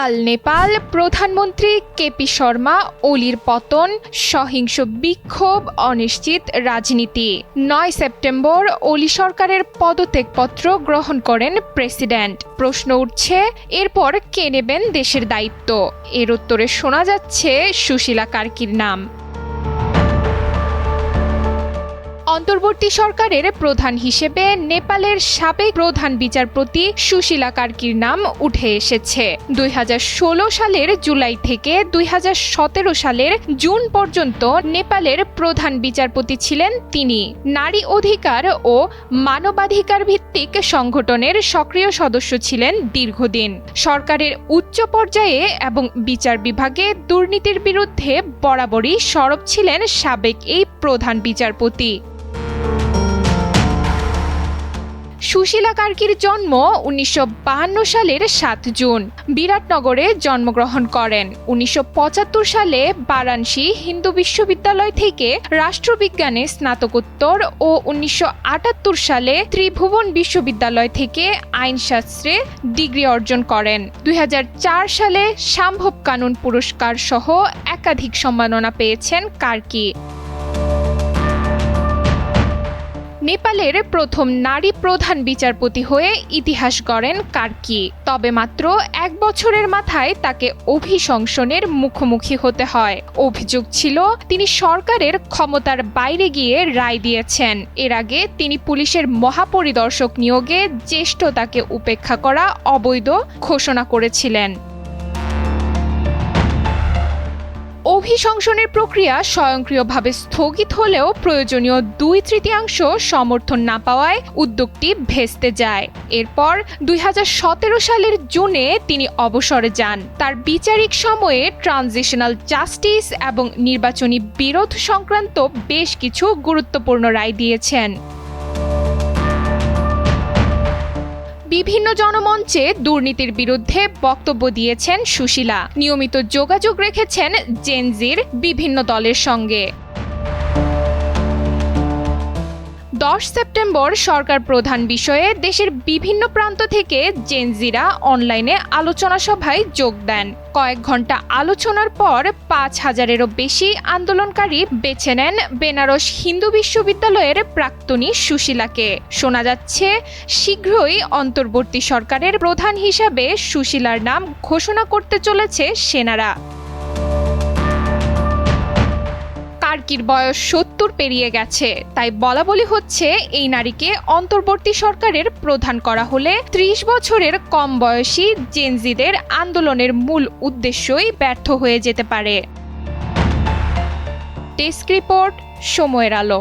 উত্তাল নেপাল, প্রধানমন্ত্রী কেপি শর্মা, অলির পতন, সহিংস বিক্ষোভ, অনিশ্চিত রাজনীতি। নয় সেপ্টেম্বর, অলি সরকারের পদত্যাগপত্র গ্রহণ করেন প্রেসিডেন্ট। প্রশ্ন উঠছে, এরপর কে নেবেন দেশের দায়িত্ব? এর উত্তরে শোনা যাচ্ছে সুশীলা কার্কির নাম। অন্তর্বর্তী সরকারের প্রধান হিসেবে নেপালের সাবেক প্রধান বিচারপতি সুশীলা কার্কির নাম উঠে এসেছে। দুই হাজার ষোল সালের জুলাই থেকে দুই হাজার সতেরো সালের জুন পর্যন্ত নেপালের প্রধান বিচারপতি ছিলেন তিনি। নারী অধিকার ও মানবাধিকার ভিত্তিক সংগঠনের সক্রিয় সদস্য ছিলেন দীর্ঘদিন। সরকারের উচ্চ পর্যায়ে এবং বিচার বিভাগে দুর্নীতির বিরুদ্ধে বরাবরই সরব ছিলেন সাবেক এই প্রধান বিচারপতি। সুশীলা কার্কির জন্ম উনিশশো সালের সাত জুন। বিরাটনগরে জন্মগ্রহণ করেন। উনিশশো পঁচাত্তর সালে বারাণসী হিন্দু বিশ্ববিদ্যালয় থেকে রাষ্ট্রবিজ্ঞানে স্নাতকোত্তর ও উনিশশো আটাত্তর সালে ত্রিভুবন বিশ্ববিদ্যালয় থেকে আইনশাস্ত্রে ডিগ্রি অর্জন করেন। দুই হাজার চার সালে সম্ভব কানুন পুরস্কার সহ একাধিক সম্মাননা পেয়েছেন কার্কি। নেপালের প্রথম নারী প্রধান বিচারপতি হয়ে ইতিহাস গড়েন কার্কি। তবে মাত্র এক বছরের মাথায় তাকে অভিশংসনের মুখোমুখি হতে হয়। অভিযোগ ছিল, তিনি সরকারের ক্ষমতার বাইরে গিয়ে রায় দিয়েছেন। এর আগে তিনি পুলিশের মহাপরিদর্শক নিয়োগে জ্যেষ্ঠতাকে উপেক্ষা করা অবৈধ ঘোষণা করেছিলেন। অভিশংসনের প্রক্রিয়া স্বয়ংক্রিয়ভাবে স্থগিত হলেও প্রয়োজনীয় দুই তৃতীয়াংশ সমর্থন না পাওয়ায় উদ্যোগটি ভেস্তে যায়। এরপর দুই হাজার সতেরো সালের জুনে তিনি অবসরে যান। তার বিচারিক সময়ে ট্রানজিশনাল জাস্টিস এবং নির্বাচনী বিরোধ সংক্রান্ত বেশ কিছু গুরুত্বপূর্ণ রায় দিয়েছেন। বিভিন্ন জনমঞ্চে দুর্নীতির বিরুদ্ধে বক্তব্য দিয়েছেন সুশীলা। নিয়মিত যোগাযোগ রেখেছেন জেনজির বিভিন্ন দলের সঙ্গে। দশ সেপ্টেম্বর সরকার প্রধান বিষয়ে দেশের বিভিন্ন প্রান্ত থেকে জেনজিরা অনলাইনে আলোচনা সভায় যোগ দেন। কয়েক ঘণ্টা আলোচনার পর পাঁচ হাজারেরও বেশি আন্দোলনকারী বেছে নেন বেনারস হিন্দু বিশ্ববিদ্যালয়ের প্রাক্তনী সুশীলাকে। শোনা যাচ্ছে, শীঘ্রই অন্তর্বর্তী সরকারের প্রধান হিসাবে সুশীলার নাম ঘোষণা করতে চলেছে সেনারা। কার্কির বয়স সত্তর পেরিয়ে গেছে। তাই বলা বলি হচ্ছে, এই নারীকে অন্তর্বর্তী সরকারের প্রধান করা হলে ত্রিশ বছরের কম বয়সী জেনজিদের আন্দোলনের মূল উদ্দেশ্যই ব্যর্থ হয়ে যেতে পারে। ডেস্ক রিপোর্ট, সময়ের আলো।